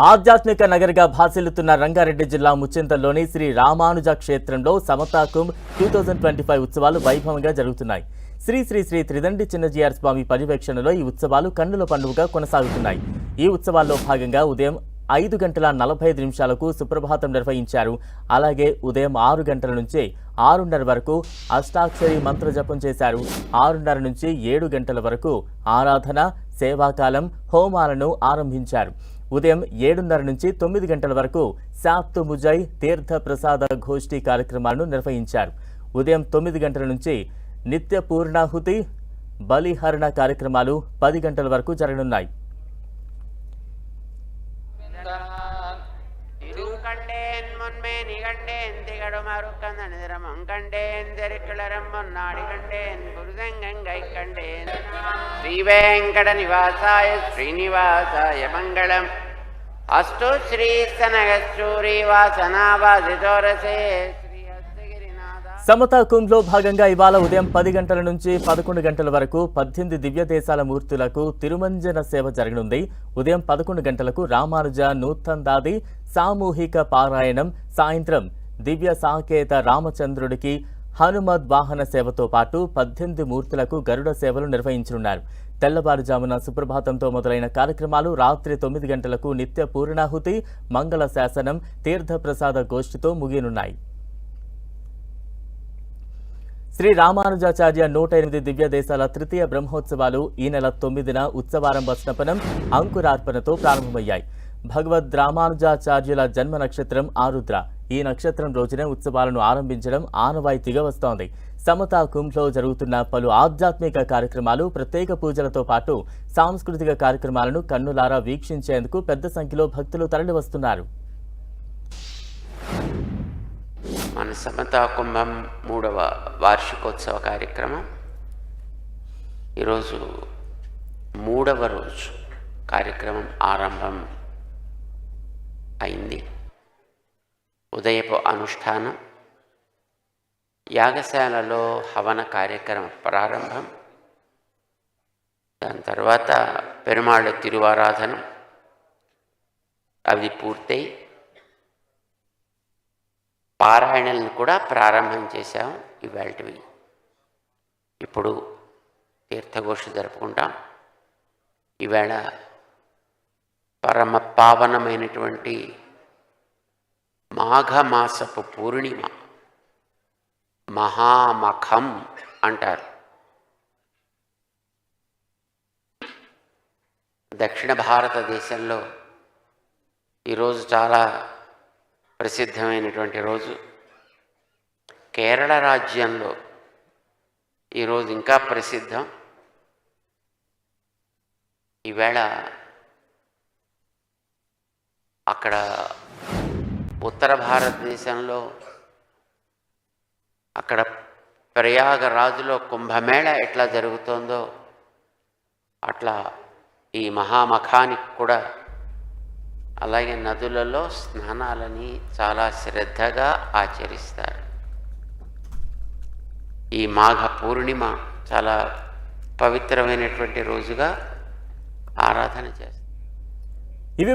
ఆధ్యాత్మిక నగరిగా భాసిల్లుతున్న రంగారెడ్డి జిల్లా ముచ్చింతల్లోని శ్రీ రామానుజ క్షేత్రంలో Samata Kumbh two thousand twenty five ఉత్సవాలు వైభవంగా జరుగుతున్నాయి. శ్రీ శ్రీ శ్రీ త్రిదండి చిన్నజీఆర్ స్వామి పర్యవేక్షణలో ఈ ఉత్సవాలు కన్నుల పండుగగా కొనసాగుతున్నాయి. ఈ ఉత్సవాల్లో భాగంగా ఉదయం ఐదు గంటల నలభై ఐదు నిమిషాలకు సుప్రభాతం నిర్వహించారు. అలాగే ఉదయం ఆరు గంటల నుంచి ఆరున్నర వరకు అష్టాక్షరి మంత్ర జపం చేశారు. ఆరున్నర నుంచి ఏడు గంటల వరకు ఆరాధన సేవాకాలం హోమాలను ఆరంభించారు. ఉదయం ఏడున్నర నుంచి తొమ్మిది గంటల వరకు సాప్తు ముజై తీర్థ ప్రసాద గోష్ఠి కార్యక్రమాలను నిర్వహించారు. ఉదయం తొమ్మిది గంటల నుంచి నిత్య పూర్ణాహుతి బలిహరణ కార్యక్రమాలు పది గంటల వరకు జరగనున్నాయి. శ్రీ వెంకట నివాసాయ శ్రీనివాసాయ మంగళం. అష్ట శ్రీ సనగూరి వాసనావాసితోరసే సమతా కుంభ్లో భాగంగా ఇవాళ ఉదయం పది గంటల నుంచి పదకొండు గంటల వరకు పద్దెనిమిది దివ్య దేశాల మూర్తులకు తిరుమంజన సేవ జరగనుంది. ఉదయం పదకొండు గంటలకు రామానుజ నూతన్ దాది సామూహిక పారాయణం సాయంత్రం దివ్య సాకేత రామచంద్రుడికి హనుమద్ వాహన సేవతో పాటు పద్దెనిమిది మూర్తులకు గరుడ సేవలు నిర్వహించనున్నారు. తెల్లవారుజామున సుప్రభాతంతో మొదలైన కార్యక్రమాలు రాత్రి తొమ్మిది గంటలకు నిత్య పూర్ణాహుతి మంగళ శాసనం తీర్థప్రసాద గోష్ఠితో ముగియనున్నాయి. శ్రీ రామానుజాచార్య నూట ఎనిమిది దివ్య దేశాల తృతీయ బ్రహ్మోత్సవాలు ఈ నెల తొమ్మిదిన ఉత్సవారంభ స్నపనం అంకురార్పణతో ప్రారంభమయ్యాయి. భగవద్ రామానుజాచార్యుల జన్మ నక్షత్రం ఆరుద్ర. ఈ నక్షత్రం రోజునే ఉత్సవాలను ఆరంభించడం ఆనవాయితీగా వస్తోంది సమతా కుంభ్లో జరుగుతున్న పలు ఆధ్యాత్మిక కార్యక్రమాలు ప్రత్యేక పూజలతో పాటు సాంస్కృతిక కార్యక్రమాలను కన్నులారా వీక్షించేందుకు పెద్ద సంఖ్యలో భక్తులు తరలివస్తున్నారు. మన సమతా కుంభం మూడవ వార్షికోత్సవ కార్యక్రమం. ఈరోజు మూడవ రోజు కార్యక్రమం ఆరంభం అయింది. ఉదయపు అనుష్ఠానం యాగశాలలో హవన కార్యక్రమ ప్రారంభం దాని తర్వాత పెరుమాళ్ళ తిరువారాధన అవి పూర్తయి పారాయణలను కూడా ప్రారంభం చేశాం ఇవాళవి ఇప్పుడు తీర్థఘోష జరుపుకుంటాం. ఈవేళ పరమ పావనమైనటువంటి మాఘమాసపు పూర్ణిమ. మహామఖం అంటారు. దక్షిణ భారతదేశంలో ఈరోజు చాలా ప్రసిద్ధమైనటువంటి రోజు. కేరళ రాజ్యంలో ఈరోజు ఇంకా ప్రసిద్ధం. ఈవేళ అక్కడ ఉత్తర భారతదేశంలో అక్కడ ప్రయాగరాజులో కుంభమేళ ఎట్లా జరుగుతుందో అట్లా ఈ మహామఖానికి కూడా అలాగే నదులలో స్నానాలని చాలా శ్రద్ధగా ఆచరిస్తారు. ఈ మాఘ పూర్ణిమ చాలా పవిత్రమైనటువంటి రోజుగా ఆరాధన చేస్తారు. ఇవి